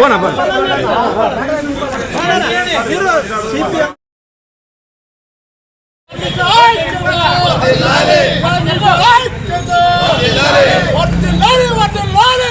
పోనా పోనా. వర్తిల్లాలి వర్తిల్లాలి.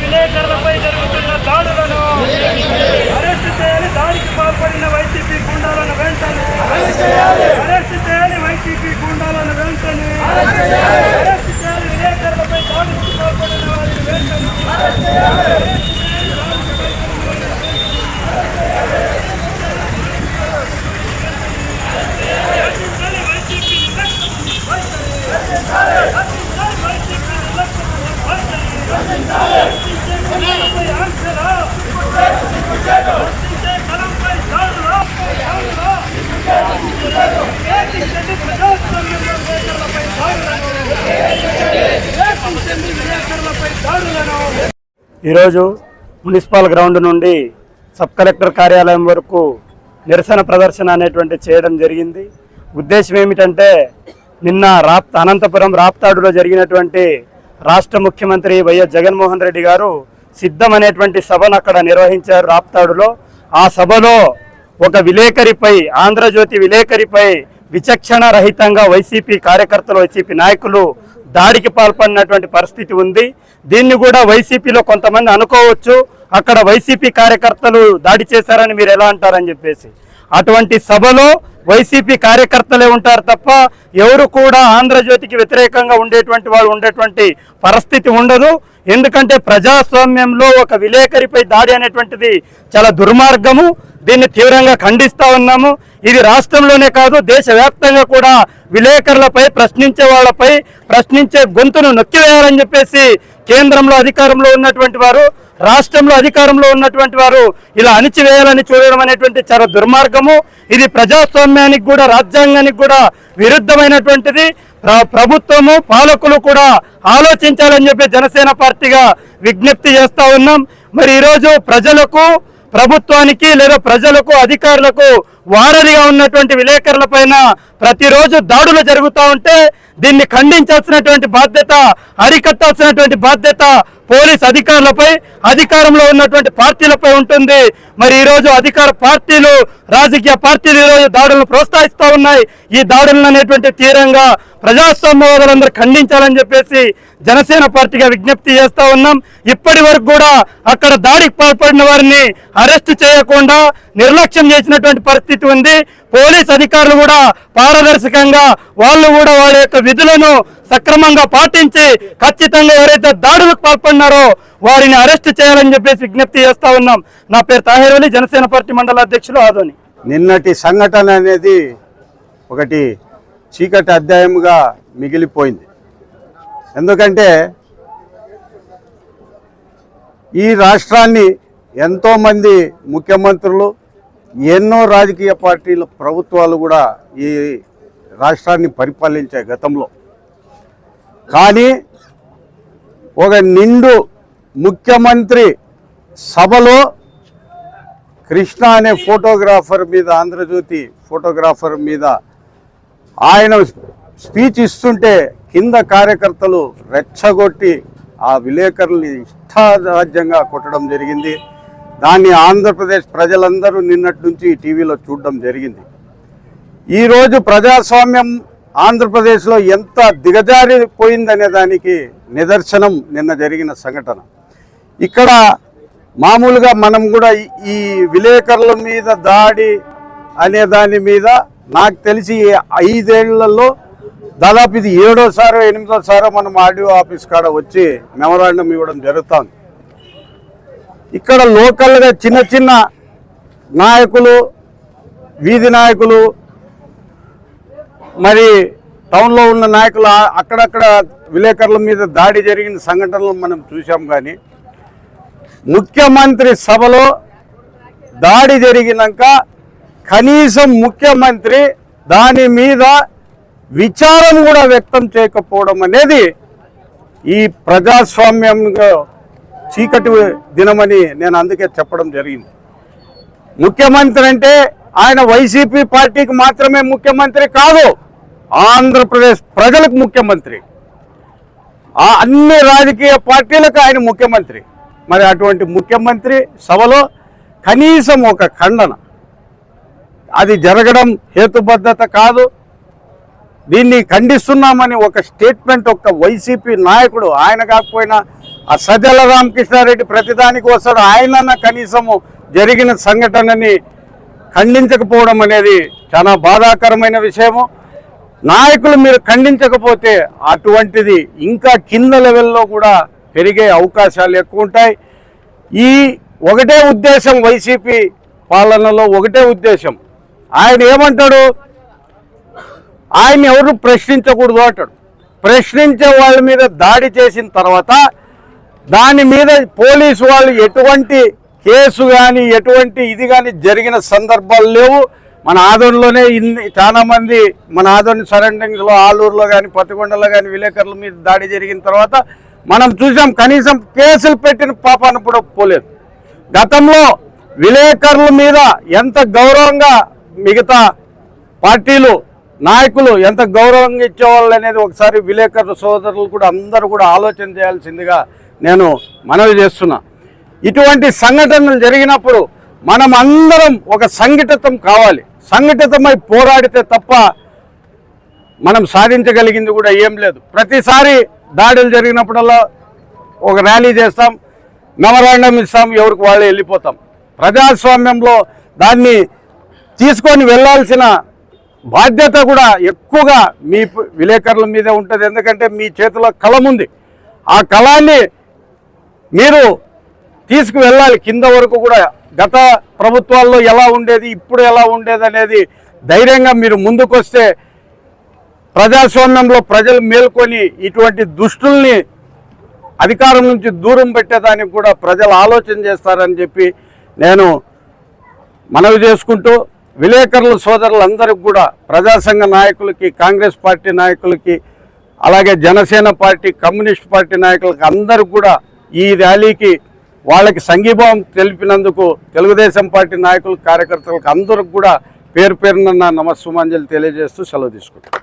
విలేకరులపై జరుగుతున్న దాడులను అరెస్ట్ చేయాలి దాడికి పాల్పడిన వైసీపీ గుండాలను వెంటనే అరెస్ట్ చేయాలి వైసీపీ గుండాలను వెంటనే అరెస్ట్ చేయాలి విలేకరులపై దాడికి పాల్పడిన వారిని వెంటనే రక్షించాలి వైసీపీ రక్షించాలి వైసీపీ కలంపై ఆంక్షలు రక్షించే కలంపై దాడులు దాడులు రక్షించండి ప్రజాస్వామ్యంలో విలేకరులపై దాడులను రక్షించండి విలేకరులపై దాడులను ఈరోజు మున్సిపల్ గ్రౌండ్ నుండి సబ్ కలెక్టర్ కార్యాలయం వరకు నిరసన ప్రదర్శన అనేటువంటి చేయడం జరిగింది. ఉద్దేశం ఏమిటంటే నిన్న రాప్ అనంతపురం రాప్తాడులో జరిగినటువంటి రాష్ట్ర ముఖ్యమంత్రి వైఎస్ జగన్మోహన్ రెడ్డి గారు సిద్ధం అనేటువంటి సభను అక్కడ నిర్వహించారు రాప్తాడులో. ఆ సభలో ఒక విలేకరిపై ఆంధ్రజ్యోతి విలేకరిపై విచక్షణ రహితంగా వైసీపీ కార్యకర్తలు వైసీపీ నాయకులు దాడికి పాల్పడినటువంటి పరిస్థితి ఉంది. దీన్ని కూడా వైసీపీలో కొంతమంది అనుకోవచ్చు. అక్కడ వైసీపీ కార్యకర్తలు దాడి చేశారని మీరు ఎలా అంటారని చెప్పేసి. అటువంటి సభలో వైసీపీ కార్యకర్తలే ఉంటారు తప్ప ఎవరు కూడా ఆంధ్రజ్యోతికి వ్యతిరేకంగా ఉండేటువంటి వాళ్ళు ఉండేటువంటి పరిస్థితి ఉండదు. ఎందుకంటే ప్రజాస్వామ్యంలో ఒక విలేకరిపై దాడి అనేటువంటిది చాలా దుర్మార్గము. దీన్ని తీవ్రంగా ఖండిస్తా ఉన్నాము. ఇది రాష్ట్రంలోనే కాదు దేశవ్యాప్తంగా కూడా విలేకరులపై ప్రశ్నించే వాళ్ళపై ప్రశ్నించే గొంతును నొక్కివేయాలని చెప్పేసి కేంద్రంలో అధికారంలో ఉన్నటువంటి వారు రాష్ట్రంలో అధికారంలో ఉన్నటువంటి వారు ఇలా అణిచివేయాలని చూడడం అనేటువంటి చాలా దుర్మార్గము. ఇది ప్రజాస్వామ్యానికి కూడా రాజ్యాంగానికి కూడా విరుద్ధమైనటువంటిది. ప్రభుత్వము పాలకులు కూడా ఆలోచించాలని చెప్పి జనసేన పార్టీగా విజ్ఞప్తి చేస్తా ఉన్నాం. మరి ఈరోజు ప్రజలకు ప్రభుత్వానికి లేదా ప్రజలకు అధికారులకు వారధిగా ఉన్నటువంటి విలేకరుల పైన ప్రతిరోజు దాడులు జరుగుతూ ఉంటే దీన్ని ఖండించాల్సినటువంటి బాధ్యత అరికట్టాల్సినటువంటి బాధ్యత పోలీస్ అధికారులపై అధికారంలో ఉన్నటువంటి పార్టీలపై ఉంటుంది. మరి ఈరోజు అధికార పార్టీలు రాజకీయ పార్టీలు ఈరోజు దాడులను ప్రోత్సహిస్తూ ఉన్నాయి. ఈ దాడులను అనేటువంటి తీవ్రంగా ప్రజాస్వామ్యవాదులందరూ ఖండించాలని చెప్పేసి జనసేన పార్టీగా విజ్ఞప్తి చేస్తూ ఉన్నాం. ఇప్పటి వరకు కూడా అక్కడ దాడికి పాల్పడిన వారిని అరెస్ట్ చేయకుండా నిర్లక్ష్యం చేసినటువంటి పరిస్థితి ఉంది. పోలీస్ అధికారులు కూడా పారదర్శకంగా వాళ్ళు కూడా వాళ్ళ యొక్క విధులను సక్రమంగా పాటించి ఖచ్చితంగా ఎవరైతే దాడులకు పాల్పడినారో వారిని అరెస్ట్ చేయాలని చెప్పేసి విజ్ఞప్తి చేస్తా ఉన్నాం. నా పేరు తాహిర్ అలీ జనసేన పార్టీ మండల అధ్యక్షులు ఆదోని. నిన్నటి సంఘటన అనేది ఒకటి చీకటి అధ్యాయముగా మిగిలిపోయింది. ఎందుకంటే ఈ రాష్ట్రాన్ని ఎంతోమంది ముఖ్యమంత్రులు ఎన్నో రాజకీయ పార్టీల ప్రభుత్వాలు కూడా ఈ రాష్ట్రాన్ని పరిపాలించే గతంలో. కానీ ఒక నిండు ముఖ్యమంత్రి సభలో కృష్ణ అనే ఫోటోగ్రాఫర్ మీద ఆంధ్రజ్యోతి ఫోటోగ్రాఫర్ మీద ఆయన స్పీచ్ ఇస్తుంటే కింద కార్యకర్తలు రెచ్చగొట్టి ఆ విలేకరుల్ని ఇష్టారాజ్యంగా కొట్టడం జరిగింది. దాన్ని ఆంధ్రప్రదేశ్ ప్రజలందరూ నిన్నటి నుంచి టీవీలో చూడడం జరిగింది. ఈరోజు ప్రజాస్వామ్యం ఆంధ్రప్రదేశ్లో ఎంత దిగజారిపోయిందనే దానికి నిదర్శనం నిన్న జరిగిన సంఘటన. ఇక్కడ మామూలుగా మనం కూడా ఈ- విలేకరుల మీద దాడి అనే దాని మీద నాకు తెలిసి ఐదేళ్ళలో దాదాపు ఇది ఏడోసారో ఎనిమిదోసారో మనం ఆడియో ఆఫీస్ కాడ వచ్చి మెమరాండం ఇవ్వడం జరుగుతుంది. ఇక్కడ లోకల్గా చిన్న చిన్న నాయకులు వీధి నాయకులు మరి టౌన్లో ఉన్న నాయకులు అక్కడక్కడ విలేకరుల మీద దాడి జరిగిన సంఘటనలు మనం చూసాం కానీ ముఖ్యమంత్రి సభలో దాడి జరిగినాక కనీసం ముఖ్యమంత్రి దాని మీద విచారం కూడా వ్యక్తం చేయకపోవడం అనేది ఈ ప్రజాస్వామ్యంగా చీకటి దినమని నేను అందుకే చెప్పడం జరిగింది. ముఖ్యమంత్రి అంటే ఆయన వైసీపీ పార్టీకి మాత్రమే ముఖ్యమంత్రి కాదు ఆంధ్రప్రదేశ్ ప్రజలకు ముఖ్యమంత్రి. ఆ అన్ని రాజకీయ పార్టీలకు ఆయన ముఖ్యమంత్రి. మరి అటువంటి ముఖ్యమంత్రి సభలో కనీసం ఒక ఖండన. అది జరగడం హేతుబద్ధత కాదు. దీన్ని ఖండిస్తున్నామని ఒక స్టేట్మెంట్ ఒక వైసీపీ నాయకుడు ఆయన కాకపోయినా ఆ సజ్జల రామకృష్ణారెడ్డి ప్రతిదానికి వస్తాడు. ఆయనన్న కనీసము జరిగిన సంఘటనని ఖండించకపోవడం అనేది చాలా బాధాకరమైన విషయము. నాయకులు మీరు ఖండించకపోతే అటువంటిది ఇంకా కింద లెవెల్లో కూడా పెరిగే అవకాశాలు ఎక్కువ ఉంటాయి. ఈ ఒకటే ఉద్దేశం వైసీపీ పాలనలో ఒకటే ఉద్దేశం. ఆయన ఏమంటాడు? ఆయన ఎవరు ప్రశ్నించకూడదు అంటాడు. ప్రశ్నించే వాళ్ళ మీద దాడి చేసిన తర్వాత దాని మీద పోలీసు వాళ్ళు ఎటువంటి కేసు కానీ ఎటువంటి ఇది కానీ జరిగిన సందర్భాలు లేవు. మన ఆదోనిలోనే ఇన్ని చాలా మంది మన ఆదోని సరౌండింగ్స్లో ఆలూరులో కానీ పత్తికొండలో కానీ విలేకరుల మీద దాడి జరిగిన తర్వాత మనం చూసాం కనీసం కేసులు పెట్టిన పాపాన్ని కూడా పోలేదు. గతంలో విలేకరుల మీద ఎంత గౌరవంగా మిగతా పార్టీలు నాయకులు ఎంత గౌరవంగా ఇచ్చేవాళ్ళు అనేది ఒకసారి విలేకరుల సోదరులు కూడా అందరూ కూడా ఆలోచన చేయాల్సిందిగా నేను మనవి చేస్తున్నా. ఇటువంటి సంఘటనలు జరిగినప్పుడు మనం అందరం ఒక సంఘటితం కావాలి. సంఘటితమై పోరాడితే తప్ప మనం సాధించగలిగింది కూడా ఏం లేదు. ప్రతిసారి దాడులు జరిగినప్పుడల్లా ఒక ర్యాలీ చేస్తాం మెమరాండం ఇస్తాం ఎవరికి వాళ్ళు వెళ్ళిపోతాం. ప్రజాస్వామ్యంలో దాన్ని తీసుకొని వెళ్ళాల్సిన బాధ్యత కూడా ఎక్కువగా మీ విలేకరుల మీదే ఉంటుంది. ఎందుకంటే మీ చేతిలో కళముంది ఉంది. ఆ కళాన్ని మీరు తీసుకువెళ్ళాలి. కింద వరకు కూడా గత ప్రభుత్వాల్లో ఎలా ఉండేది ఇప్పుడు ఎలా ఉండేది అనేది ధైర్యంగా మీరు ముందుకొస్తే ప్రజాస్వామ్యంలో ప్రజలు మేల్కొని ఇటువంటి దుష్టుల్ని అధికారం నుంచి దూరం పెట్టేదానికి కూడా ప్రజలు ఆలోచన చేస్తారని చెప్పి నేను మనవి చేసుకుంటూ విలేకరుల సోదరులందరికీ కూడా ప్రజాసంఘ నాయకులకి కాంగ్రెస్ పార్టీ నాయకులకి అలాగే జనసేన పార్టీ కమ్యూనిస్ట్ పార్టీ నాయకులకి అందరికి కూడా ఈ ర్యాలీకి వాళ్ళకి సంఘీభావం తెలిపినందుకు తెలుగుదేశం పార్టీ నాయకులు కార్యకర్తలకు అందరికి కూడా పేరు పేరున నా నమస్సుమాంజలి తెలియజేస్తూ సెలవు తీసుకుంటాను